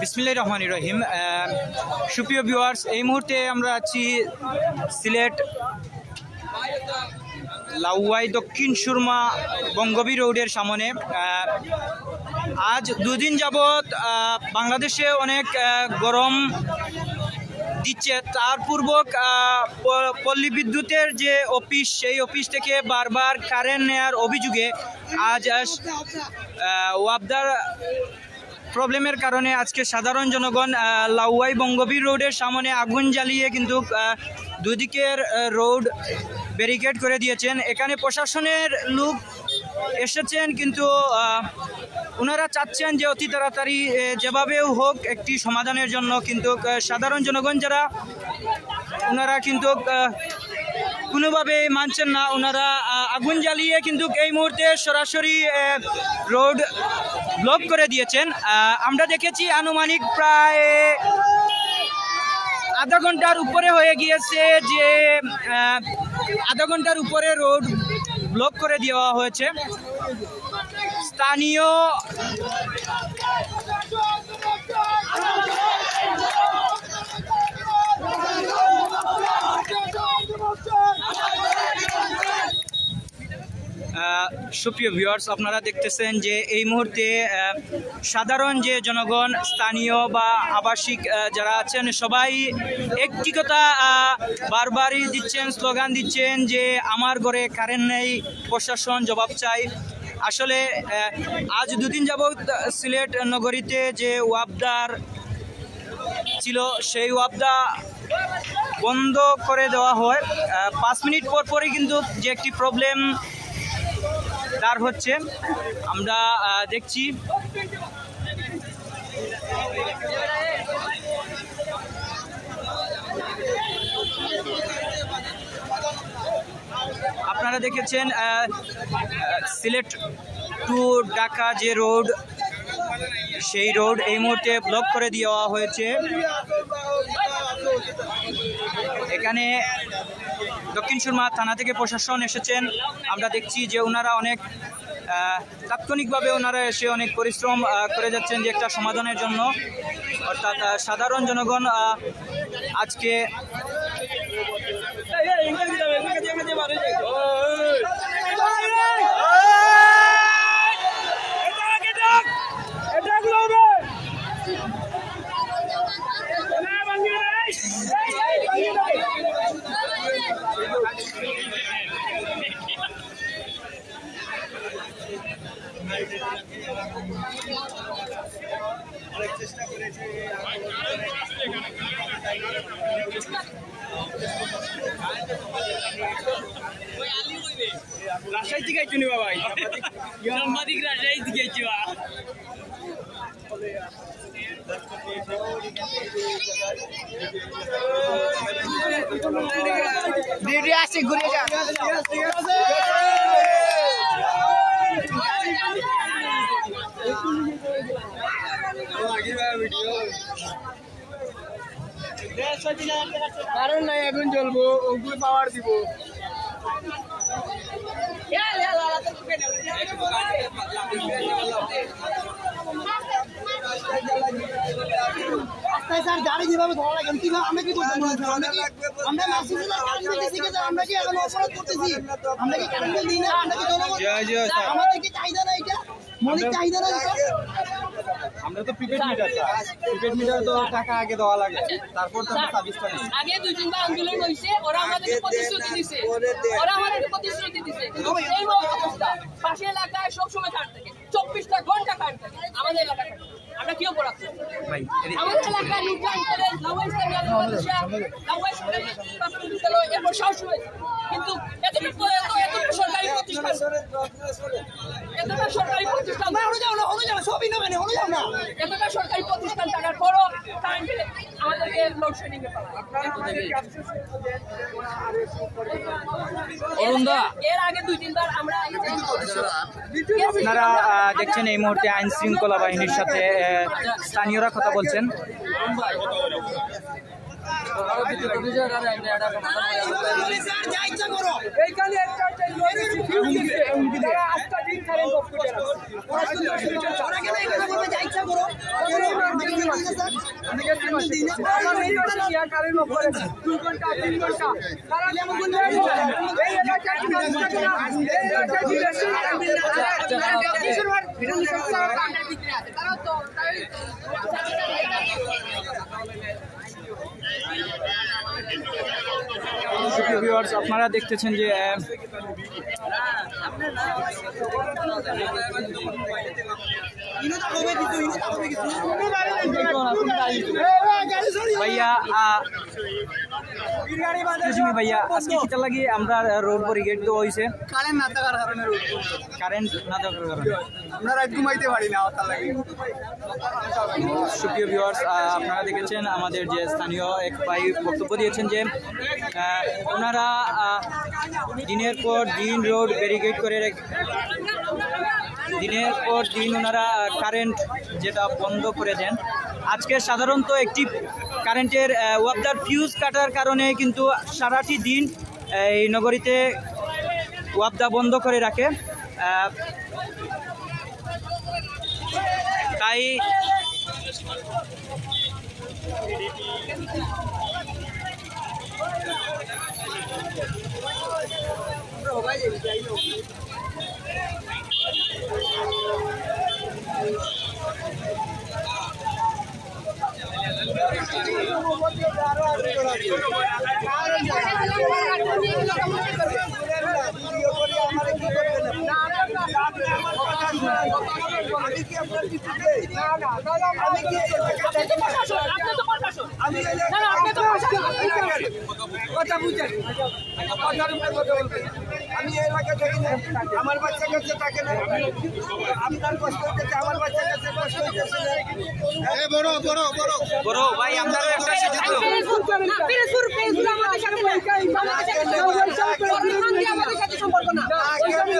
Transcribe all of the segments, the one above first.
বিসমিল্লাহ রহমান রহিম। সুপ্রিয় ভিউয়ার্স এই মুহূর্তে আমরা আছি সিলেট লাউয়াই দক্ষিণ সুরমা বঙ্গবী রোডের সামনে। আজ দুদিন যাবৎ বাংলাদেশে অনেক গরম দিচ্ছে। তার পূর্বক পল্লী বিদ্যুতের যে অফিস সেই অফিস থেকে বারবার কারেন্ট নেয়ার অভিযোগে আজ, ওয়াবদার প্রবলেমের কারণে আজকে সাধারণ জনগণ লাউয়াই বঙ্গবীর রোডের সামনে আগুন জ্বালিয়ে কিন্তু দুদিকের রোড ব্যারিকেড করে দিয়েছেন। এখানে প্রশাসনের লোক এসেছেন কিন্তু ওনারা চাচ্ছেন যে অতি তাড়াতাড়ি যেভাবেও হোক একটি সমাধানের জন্য কিন্তু সাধারণ জনগণ যারা ওনারা কিন্তু কোনোভাবে মানছেন না, ওনারা আগুন জ্বালিয়ে কিন্তু এই মুহূর্তে সরাসরি রোড ব্লক করে দিয়েছেন। আমরা দেখেছি আনুমানিক প্রায় আধা ঘণ্টার উপরে হয়ে গিয়েছে যে আধা ঘণ্টার উপরে রোড ব্লক করে দেওয়া হয়েছে। স্থানীয় সুপ্রিয় ভিউয়ার্স আপনারা দেখতেছেন যে এই মুহূর্তে সাধারণ যে জনগণ, স্থানীয় বা আবাসিক যারা আছেন, সবাই একটি কথা বারবারই দিচ্ছেন, স্লোগান দিচ্ছেন যে আমার ঘরে কারেন্ট নেই, প্রশাসন জবাব চাই। আসলে আজ দুদিন যাবৎ সিলেট নগরীতে যে ওয়াবদার ছিল, সেই ওয়াবদা বন্ধ করে দেওয়া হয়। পাঁচ মিনিট পর পরই কিন্তু যে একটি প্রবলেম দাঁড় হচ্ছে। আমরা দেখছি। আপনারা দেখেছেন সিলেট টু ঢাকা যে রোড, সেই রোড এই মুহূর্তে ব্লক করে দেওয়া হয়েছে। এখানে দক্ষিণ সুরমা থানা থেকে প্রশাসন এসেছেন। আমরা দেখছি যে ওনারা অনেক তাৎক্ষণিকভাবে ওনারা এসে অনেক পরিশ্রম করে যাচ্ছেন যে একটা সমাধানের জন্য। অর্থাৎ সাধারণ জনগণ আহ, আজকে রাজশাহী থেকে আইছো নি বাবা সাংবাদিক রাজশাহী থেকে আইছো ঘুরে যা। কারণ নাই এখন চলবো ওগুলো পাওয়ার দিব। রাস্তায় স্যার গাড়ি যেভাবে ধরা লাগে কীভাবে আমরা কি করতে আমরা কি কারেন্ট বিল দিছি যে আমরা কি এখন অপরাধ করতেছি? আমরা কি কারেন্ট বিল দিই না? আমরা কি জনগণ আমাদের কি চাহিদা না এটা? মৌলিক চাহিদা না এটা? আমরা তো প্রিপেড মিটার প্রিপেড মিটার তো টাকা আগে দেওয়া লাগে। তারপর তো সার্ভিসটা নেই আগে দুই তিনবার আন্দোলন হয়েছে ওরা আমাদেরকে প্রতিশ্রুতি দিছে। ওরা আমাদেরকে প্রতিশ্রুতি দিছে। কিন্তু এই অবস্থা পাশে এলাকায় সবসময় কাট থাকে। চব্বিশটা ঘণ্টা কাট থাকে আমাদের এলাকায়। কিন্তু এতটুকু পরে তো এতটুকু সরকারি প্রতিষ্ঠান এতটা সরকারি প্রতিষ্ঠান না সবই মানে না। এতটা সরকারি প্রতিষ্ঠান থাকার পরও আমাদেরকে লোডশেডিং এ এর আগে দুই তিনবার আমরা আপনারা আহ, দেখছেন এই মুহূর্তে আইন শৃঙ্খলা বাহিনীর সাথে আহ, স্থানীয়রা কথা বলছেন স্যার যা ইচ্ছা করো এইখানে একটা তারা আস্থা দিন কারেন্ট অফ করে রাখছে। ওরা কেন এখানে বলবে যা ইচ্ছা করো সুপ্রিয় viewers, আপনারা দেখতেছেন যে ভাইয়া ভাইয়া আজকে কিটা লাগি আমরা রোড ব্যারিকেড তো হইছে। কারেন্ট না থাকার কারণে কারেন্ট না থাকার কারণে। আমরা রাত ঘুমাইতে পারি না তার লাগে। সুপ্রিয় ভিউয়ার্স আপনারা দেখেছেন আমাদের যে স্থানীয় এক ভাই বক্তব্য দিয়েছেন যে ওনারা দিনের পর দিন রোড ব্যারিকেড করে রেখ- দিনের পর দিন ওনারা কারেন্ট যেটা বন্ধ করে দেন। আজকে সাধারণত একটি কারেন্টের ওয়াবদার ফিউজ কাটার কারণে কিন্তু সারাটি দিন এই নগরীতে ওয়াবদা বন্ধ করে রাখে। তাই কথা বুঝেন কথার কথা বলবেন আমি এই এলাকা থাকি না আমার বাচ্চা কাছে থাকে না। আপনার কষ্ট হচ্ছে আমার বাচ্চা কাছে কষ্ট হচ্ছে বড় বড় বড়। বড় ভাই আপনারও একটা সুযোগ দাও। না পিরোজপুর পিরোজপুর আমাদের সাথে নাই আমাদের সাথে সম্পর্ক আমাদের সাথে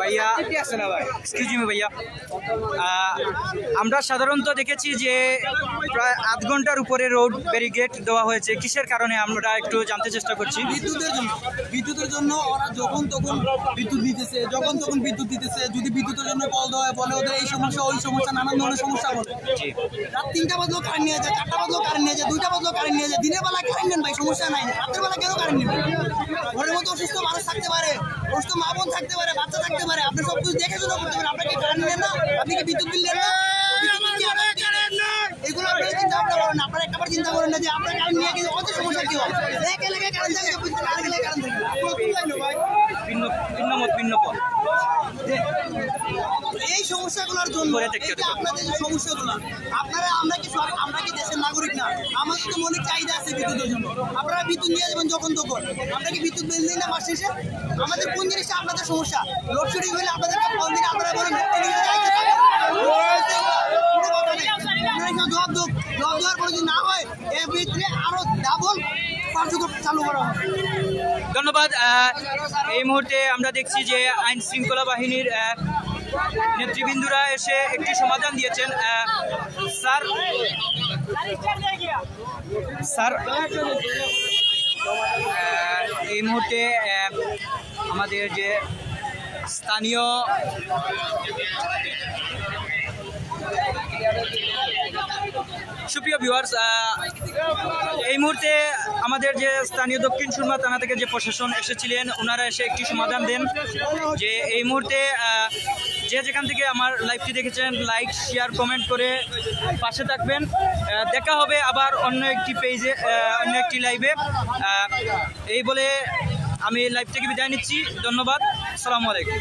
ভাইয়া এক্সকিউজ মি ভাইয়া। আমরা সাধারণত দেখেছি যে প্রায় আধ ঘণ্টার উপরে রোড ব্যারিকেড দেওয়া হয়েছে। কিসের কারণে আমরা একটু জানতে চেষ্টা করছি। বিদ্যুতের জন্য বিদ্যুতের জন্য ওরা যখন তখন বিদ্যুৎ দিতেছে যখন তখন বিদ্যুৎ দিতেছে যদি বিদ্যুতের জন্য কল দেওয়া হয় বলে ওদের এই সমস্যা ওই সমস্যা নানান ধরনের সমস্যা বলে। রাত তিনটা বাজলেও কারেন্ট নিয়ে যায় চারটা বাজলেও কারেন্ট নিয়ে যায় দুইটা বাজলেও কারেন্ট নিয়ে যায়। দিনের বেলা কারেন্ট নেন ভাই সমস্যা নাই। রাতের বেলা কেন কারেন্ট নেবেন? ঘরের মধ্যে অসুস্থ মানুষ থাকতে পারে। অসুস্থ মা বোন থাকতে পারে বাচ্চা থাকতে পারে আপনি সব কিছু দেখে শুনে করতে পারেন আপনাকে কারেন্ট নেন না আপনি কি বিদ্যুৎ বিল নেন না? এগুলো আপনারা চিন্তা ভাবনা করেন না। আপনারা একবার চিন্তা করেন না যে আপনার কারেন্ট নিয়ে গেলে কত সমস্যা কি হয় এক এলাকায় কারেন্ট থাকে বুঝতে এলাকায় কারেন্ট থাকে ভিন্ন ভিন্ন মত ভিন্ন পথ এই সমস্যাগুলোর জন্য। আপনাদের সমস্যাগুলো আপনারা আমরা কি সব আমরা কি নাগরিক না। আমাদের তো মনে চাহিদা আছে বিদ্যুতের জন্য। আপনারা বিদ্যুৎ নিয়ে যাবেন যখন তখন। আমরা কি বিদ্যুৎ বিল দিই না মাস শেষে? আমাদের কোন জিনিসটা আপনাদের সমস্যা? লোডশেডিং হলে আপনাদের ফোন দিন আপনারা বলেন জবাব দেন জবাব দেওয়ার পরে যদি না হয় এর ভিতরে আরও ডাবল চালু ধন্যবাদ এই মুহূর্তে আমরা দেখছি যে আইন শৃঙ্খলা বাহিনীর নেতৃবৃন্দরা এসে একটি সমাধান দিয়েছেন স্যার। স্যার এই মুহূর্তে আমাদের যে স্থানীয় সুপ্রিয় ভিউয়ার্স এই মুহূর্তে আমাদের যে স্থানীয় দক্ষিণ সুরমা থানা থেকে যে প্রশাসন এসেছিলেন, ওনারা এসে একটি সমাধান দেন যে এই মুহূর্তে যে যেখান থেকে আমার লাইভটি দেখেছেন লাইক শেয়ার কমেন্ট করে পাশে থাকবেন। দেখা হবে আবার অন্য একটি পেজে অন্য একটি লাইভে এই বলে আমি লাইভ থেকে বিদায় নিচ্ছি। ধন্যবাদ। আসসালামু আলাইকুম।